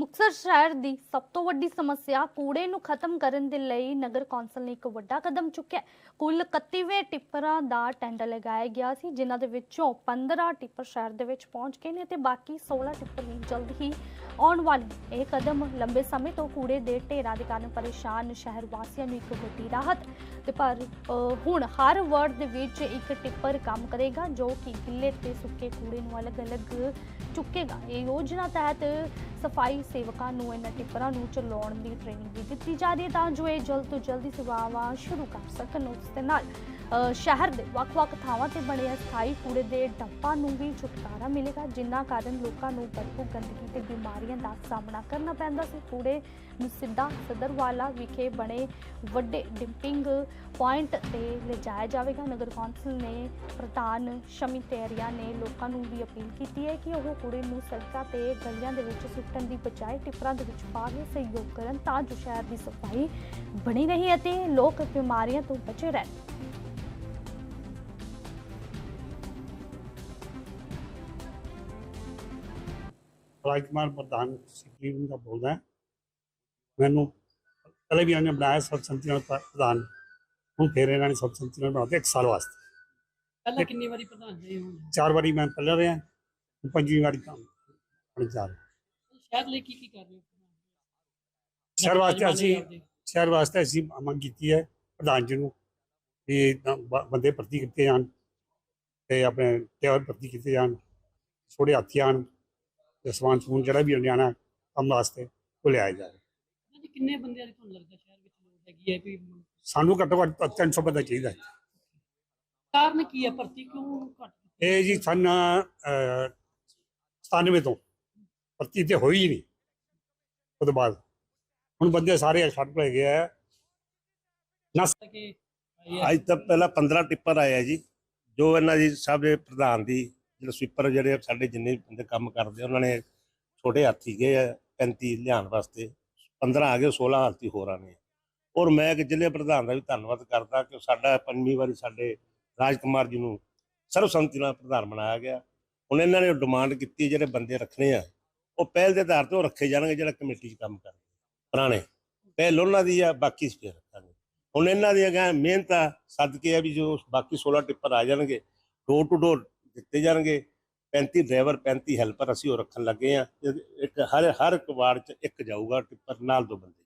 ਮੁਕਤਸਰ ਸ਼ਹਿਰ ਦੀ ਸਭ ਤੋਂ ਵੱਡੀ ਸਮੱਸਿਆ ਕੂੜੇ ਨੂੰ ਖਤਮ ਕਰਨ ਦੇ ਲਈ ਨਗਰ ਕੌਂਸਲ ਨੇ ਇੱਕ ਵੱਡਾ ਕਦਮ ਚੁੱਕਿਆ ਕੁੱਲ 31ਵੇਂ ਟਿੱਪਰਾਂ ਦਾ ਟੈਂਡਰ ਲਗਾਇਆ ਗਿਆ ਸੀ, ਜਿਨ੍ਹਾਂ ਦੇ ਵਿੱਚੋਂ 15 ਟਿੱਪਰ ਸ਼ਹਿਰ ਦੇ ਵਿੱਚ ਪਹੁੰਚ ਗਏ ਨੇ ਤੇ ਬਾਕੀ 16 ਟਿੱਪਰ ਵੀ ਜਲਦ ਹੀ ਆਉਣ ਵਾਲੇ ਇਹ ਕਦਮ ਲੰਬੇ ਸਮੇਂ ਤੋਂ ਕੂੜੇ ਦੇ ਢੇਰਾਂ ਦੇ ਕਾਰਨ ਪਰੇਸ਼ਾਨ ਸ਼ਹਿਰ ਵਾਸੀਆਂ ਨੂੰ ਇੱਕ ਵੱਡੀ ਰਾਹਤ ਤੇ ਪਰ ਹੁਣ ਹਰ ਵਾਰਡ ਦੇ ਵਿੱਚ ਇੱਕ ਟਿੱਪਰ ਕੰਮ ਕਰੇਗਾ, ਜੋ ਕਿ ਗਿੱਲੇ ਤੇ ਸੁੱਕੇ ਕੂੜੇ ਨੂੰ ਅਲੱਗ-ਅਲੱਗ ਚੁੱਕੇਗਾ। ਇਹ ਯੋਜਨਾ ਤਹਿਤ ਸਫ਼ਾਈ ਸੇਵਕਾਂ ਨੂੰ, ਇਹਨਾਂ ਟਿੱਪਰਾਂ ਨੂੰ ਚਲਾਉਣ ਦੀ ਟ੍ਰੇਨਿੰਗ ਵੀ ਦਿੱਤੀ ਜਾ ਰਹੀ ਹੈ। ਤਾਂ ਜੋ ਇਹ ਜਲਦ ਤੋਂ ਜਲਦੀ ਸੇਵਾਵਾਂ ਸ਼ੁਰੂ ਕਰ ਸਕਣ ਉਸ ਦੇ ਨਾਲ। ਸ਼ਹਿਰ ਦੇ ਵੱਖ-ਵੱਖ ਥਾਵਾਂ ਤੇ ਬਣੇ ਸਥਾਈ ਕੂੜੇ ਦੇ ਡੱਪਾਂ ਨੂੰ ਵੀ ਛੁਟਕਾਰਾ ਮਿਲੇਗਾ ਜਿਨ੍ਹਾਂ ਕਾਰਨ ਲੋਕਾਂ ਨੂੰ ਬਦਬੂ ਗੰਦਗੀ ਤੇ ਬਿਮਾਰੀਆਂ ਦਾ ਸਾਹਮਣਾ ਕਰਨਾ ਪੈਂਦਾ ਸੀ। ਕੂੜੇ ਨੂੰ ਸਿੱਧਾ ਸਦਰਵਾਲਾ ਵਿਖੇ ਬਣੇ ਵੱਡੇ ਡਿੰਪਿੰਗ ਪੁਆਇੰਟ ਤੇ ਲਿਜਾਇਆ ਜਾਵੇਗਾ। ਨਗਰ ਕੌਂਸਲ ਨੇ ਪ੍ਰਧਾਨ ਸ਼ਮੀ ਤੇਰੀਆ ਨੇ ਲੋਕਾਂ ਨੂੰ ਵੀ ਅਪੀਲ ਕੀਤੀ ਹੈ ਕਿ ਉਹ ਕੂੜੇ ਨੂੰ ਸੜਕਾਂ ਤੇ ਗਲੀਆਂ ਦੇ ਵਿੱਚ ਸੁੱਟਣ ਦੀ ਬਜਾਏ ਟਿੱਪਰਾਂ ਦੇ ਵਿੱਚ ਪਾ ਕੇ ਸਹਿਯੋਗ ਕਰਨ ਤਾਂ ਜੋ ਸ਼ਹਿਰ ਦੀ ਸਫ਼ਾਈ ਬਣੀ ਰਹੇ ਅਤੇ ਲੋਕ ਬਿਮਾਰੀਆਂ ਤੋਂ ਬਚੇ ਰਹਿਣ। ਰਾਜਕੁਮਾਰ ਪ੍ਰਧਾਨ ਸਿੱਕਮ ਦਾ ਬੋਲਦਾ ਹਾਂ। ਮੈਨੂੰ ਪਹਿਲੇ ਵੀ ਉਹਨੇ ਬਣਾਇਆ ਸਬ ਸੰਮਤੀ ਨਾਲ ਪ੍ਰਧਾਨ। ਹੁਣ ਫਿਰ ਇਹਨਾਂ ਨੇ ਸਬ ਸੰਮਤੀ ਨਾਲ ਬਣਾਤੇ ਇੱਕ ਸਾਲ ਵਾਸਤੇ। ਪਹਿਲਾਂ ਕਿੰਨੀ ਵਾਰੀ ਪ੍ਰਧਾਨ ਜੀ ਹੋਏ ਚਾਰ ਵਾਰੀ ਮੈਂ ਪਹਿਲਾਂ ਰਿਹਾ ਹੁਣ ਪੰਜਵੀਂ ਵਾਰੀ ਕੰਮ ਰਿਹਾ ਸ਼ਹਿਰ ਲਈ ਕੀ ਕੀ ਕਰ ਰਹੇ ਹੋ? ਸ਼ਹਿਰ ਵਾਸਤੇ ਅਸੀਂ। ਸ਼ਹਿਰ ਵਾਸਤੇ ਅਸੀਂ ਮੰਗ ਕੀਤੀ ਹੈ ਪ੍ਰਧਾਨ ਜੀ ਨੂੰ ਬ- ਬੰਦੇ ਭਰਤੀ ਕੀਤੇ ਜਾਣ ਤੇ ਆਪਣੇ ਟੇਵਰ ਭਰਤੀ ਕੀਤੇ ਜਾਣ ਛੋੜੇ ਹਾਥੀ ਆਉਣ। ਤੇ ਸਮਾਨ ਸਮੂਨ ਜਿਹੜਾ ਵੀ ਲਿਆਉਣਾ ਕੰਮ ਵਾਸਤੇ ਉਹ ਲਿਆਇਆ ਜਾਵੇ। ਜੀ ਕਿੰਨੇ ਬੰਦਿਆਂ ਦੀ ਤੁਹਾਨੂੰ ਲੱਗਦਾ ਸ਼ਹਿਰ ਵਿੱਚ ਲੋੜ ਹੈਗੀ ਹੈ ਵੀ ਸਾਨੂੰ ਘੱਟੋ ਘੱਟ 300 ਬੰਦਾ ਚਾਹੀਦਾ ਹੈ। ਕਾਰਨ ਕੀ ਹੈ? ਭਰਤੀ ਕਿਉਂ ਘੱਟ? ਇਹ ਜੀ ਸਨ ਅਹ, 97 ਤੋਂ ਭਰਤੀ ਤੇ ਹੋਈ ਹੀ ਨਹੀਂ। ਉਹਦੇ ਬਾਅਦ ਹੁਣ ਬੰਦੇ ਸਾਰੇ ਛੱਡ ਪਏ ਗਏ ਆ ਨਸ ਕਿ ਆਈ ਹੈ ਅੱਜ ਤਾਂ ਪਹਿਲਾਂ 15 ਟਿੱਪਰ ਆਏ ਆ ਜੀ ਜੋ ਇਹਨਾਂ ਦੀ ਸਭ ਦੇ ਪ੍ਰਧਾਨ ਦੀ ਜਿਹੜੇ ਸਵੀਪਰ ਜਿਹੜੇ ਸਾਡੇ ਜਿੰਨੇ ਵੀ ਬੰਦੇ ਕੰਮ ਕਰਦੇ ਆ, ਉਹਨਾਂ ਨੇ ਛੋਟੇ ਹਾਥੀ ਗਏ ਆ 35 ਲਿਆਉਣ ਵਾਸਤੇ। 15 ਆ ਗਏ 16 ਹਾਥੀ ਹੋਰ ਆਣੇ ਔਰ ਮੈਂ ਇੱਕ ਜ਼ਿਲ੍ਹੇ ਪ੍ਰਧਾਨ ਦਾ ਵੀ ਧੰਨਵਾਦ ਕਰਦਾ ਕਿ ਸਾਡਾ ਪੰਜਵੀਂ ਵਾਰੀ ਸਾਡੇ ਰਾਜ ਕੁਮਾਰ ਜੀ ਨੂੰ ਸਰਵਸੰਮਤੀ ਨਾਲ ਪ੍ਰਧਾਨ ਬਣਾਇਆ ਗਿਆ। ਹੁਣ ਇਹਨਾਂ ਨੇ ਡਿਮਾਂਡ ਕੀਤੀ ਜਿਹੜੇ ਬੰਦੇ ਰੱਖਣੇ ਆ ਉਹ ਪਹਿਲ ਦੇ ਆਧਾਰ ਤੇ ਉਹ ਰੱਖੇ ਜਾਣਗੇ ਜਿਹੜਾ ਕਮੇਟੀ 'ਚ ਕੰਮ ਕਰਦੇ ਪੁਰਾਣੇ। ਪਹਿਲ ਉਹਨਾਂ ਦੀ ਆ ਬਾਕੀ ਸਪੇਅਰ ਰੱਖਾਂਗੇ। ਹੁਣ ਇਹਨਾਂ ਦੀ ਗਾਂ ਮਿਹਨਤ ਆ ਸਦਕੇ ਆ ਵੀ ਜੋ ਬਾਕੀ 16 ਟਿੱਪਰ ਆ ਜਾਣਗੇ ਡੋਰ ਟੂ ਡੋਰ ਦਿੱਤੇ ਜਾਣਗੇ। 35 ਡਰਾਈਵਰ 35 ਹੈਲਪਰ ਅਸੀਂ ਉਹ ਰੱਖਣ ਲੱਗੇ ਆ ਇੱਕ ਹਰ ਹਰ ਇੱਕ ਵਾਰਡ 'ਚ ਇੱਕ ਜਾਊਗਾ ਟਿੱਪਰ ਨਾਲ ਦੋ ਬੰਦੇ।